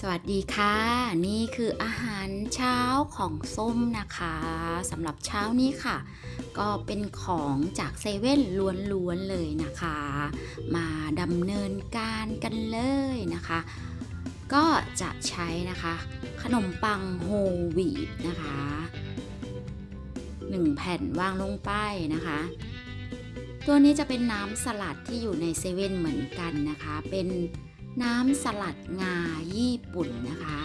สวัสดีค่ะ นี่คืออาหารเช้าของส้มนะคะสำหรับเช้านี้ค่ะ ก็เป็นของจากเซเว่นล้วนๆเลยนะคะ มาดำเนินการกันเลยนะคะ ก็จะใช้นะคะ ขนมปังโฮลวีตนะคะ1แผ่นวางลงไปนะคะ ตัวนี้จะเป็นน้ำสลัดที่อยู่ในเซเว่นเหมือนกันนะคะ เป็น น้ำสลัดงาญี่ปุ่นนะคะ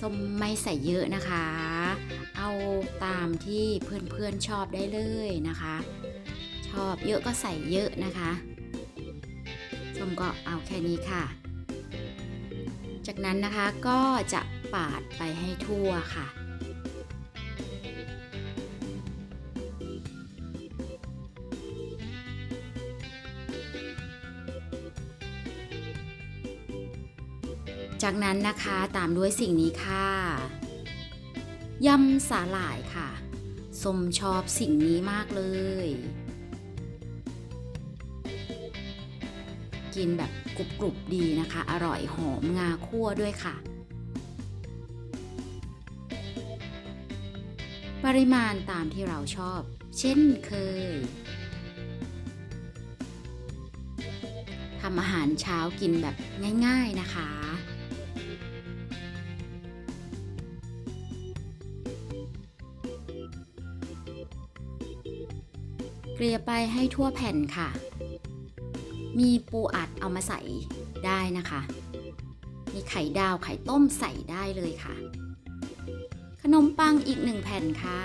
ส้มไม่ใส่เยอะนะคะ เอาตามที่เพื่อนๆชอบได้เลยนะคะ ชอบเยอะก็ใส่เยอะนะคะส้มก็เอาแค่นี้ค่ะ จากนั้นนะคะก็จะปาดไปให้ทั่วค่ะ จากนั้นนะคะตามด้วยสิ่งนี้ค่ะยำสาหร่ายค่ะสมชอบสิ่งนี้มากเลย กินแบบกรุบๆดีนะคะ อร่อยหอมงาคั่วด้วยค่ะ ปริมาณตามที่เราชอบ เช่นเคยทำอาหารเช้ากินแบบง่าย ๆนะคะ เกลี่ยไปให้ทั่วแผ่นค่ะ มีปูอัดเอามาใส่ได้นะคะ มีไข่ดาวไข่ต้มใส่ได้เลยค่ะ ขนมปังอีกหนึ่งแผ่นค่ะ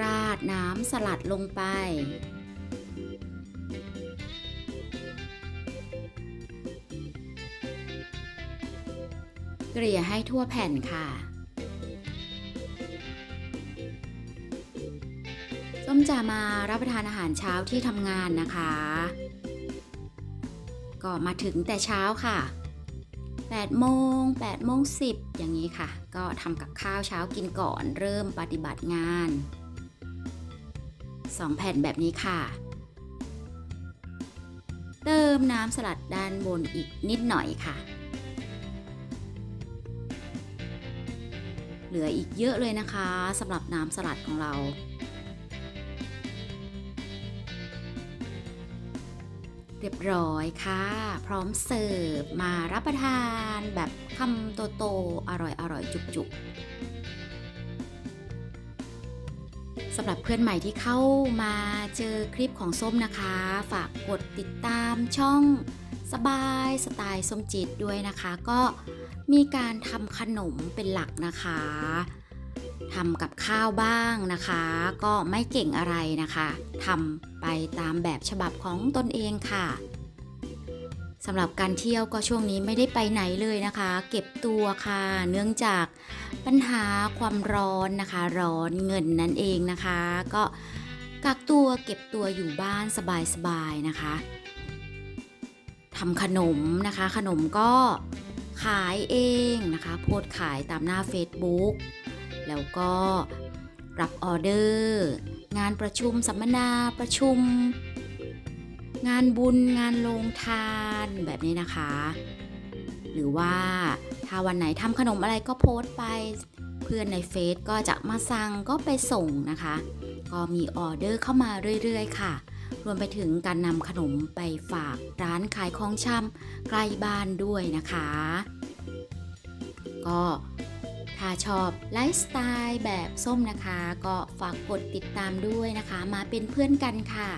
ราดน้ำสลัดลงไป เกลี่ยให้ทั่วแผ่นค่ะ ส้มจะมารับประทานอาหารเช้าที่ทำงานนะคะ ก็มาถึงแต่เช้าค่ะ8โมง8โมง10 อย่างนี้ค่ะ ก็ทำกับข้าวเช้ากินก่อนเริ่มปฏิบัติงาน 2 แผ่นแบบนี้ค่ะ เติมน้ำสลัดด้านบนอีกนิดหน่อยค่ะ เหลืออีกเยอะเลยนะคะสำหรับน้ำสลัดของเราเรียบร้อยค่ะ พร้อมเสิร์ฟมารับประทานแบบคำโตๆอร่อยๆ จุกๆสำหรับเพื่อนใหม่ที่เข้ามาเจอคลิปของส้มนะคะ ฝากกดติดตามช่อง สบายสไตล์ส้มจิตด้วยนะคะ ก็มีการทำขนมเป็นหลักนะคะทำกับข้าวบ้างนะคะ ก็ไม่เก่งอะไรนะคะทำไปตามแบบฉบับของตนเองค่ะสำหรับการเที่ยวก็ช่วงนี้ไม่ได้ไปไหนเลยนะคะ เก็บตัวค่ะ เนื่องจากปัญหาความร้อนนะคะ ร้อนเงินนั่นเองนะคะ ก็กักตัวเก็บตัวอยู่บ้านสบายๆนะคะ ทำขนมนะคะ ขนมก็ขายเองนะคะโพสขายตามหน้า Facebook แล้วก็รับออเดอร์ งานประชุมสัมมนาประชุม งานบุญงานโรงทานแบบนี้นะคะ หรือว่าถ้าวันไหนทำขนมอะไรก็โพสต์ไปเพื่อนในเฟซก็จะมาสั่งก็ไปส่งนะคะ ก็มีออเดอร์เข้ามาเรื่อยๆ ค่ะ รวมไปถึงการนำขนมไปฝากร้านขายของชำใกล้บ้านด้วยนะคะ ก็ถ้าชอบไลฟ์สไตล์แบบส้มนะคะ ก็ฝากกดติดตามด้วยนะคะ มาเป็นเพื่อนกันค่ะ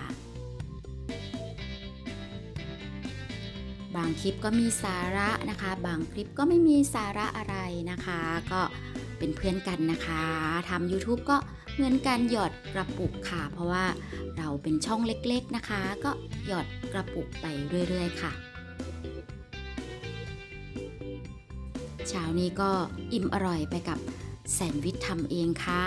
บางคลิปก็มีสาระนะคะ บางคลิปก็ไม่มีสาระอะไรนะคะ ก็ เป็นเพื่อนกันนะคะทำ YouTube ก็เหมือนการหยอดกระปุกค่ะ เพราะว่าเราเป็นช่องเล็กๆนะคะ ก็หยอดกระปุกไปเรื่อยๆค่ะเช้านี้ก็อิ่มอร่อยไปกับแซนด์วิชทำเองค่ะ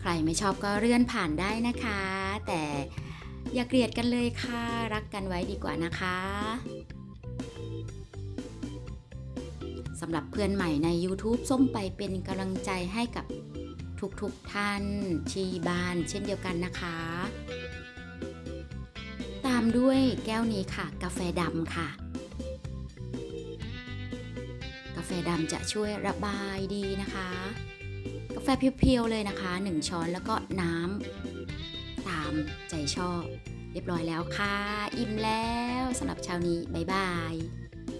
ใครไม่ชอบก็เลื่อนผ่านได้นะคะ แต่อย่าเกลียดกันเลยค่ะ รักกันไว้ดีกว่านะคะสำหรับเพื่อนใหม่ใน YouTube ส้มไปเป็นกำลังใจให้กับทุกๆทท่านที่บ้าน เช่นเดียวกันนะคะ ตามด้วยแก้วนี้ค่ะ กาแฟดำค่ะ กาแฟดำจะช่วยระบายดีนะคะาแฟเพียวๆเลยนะคะ 1 ช้อนแล้วก็น้ำตามใจชอบ เรียบร้อยแล้วค่ะ อิ่มแล้วสำหรับเช้านี้ บ๊ายบาย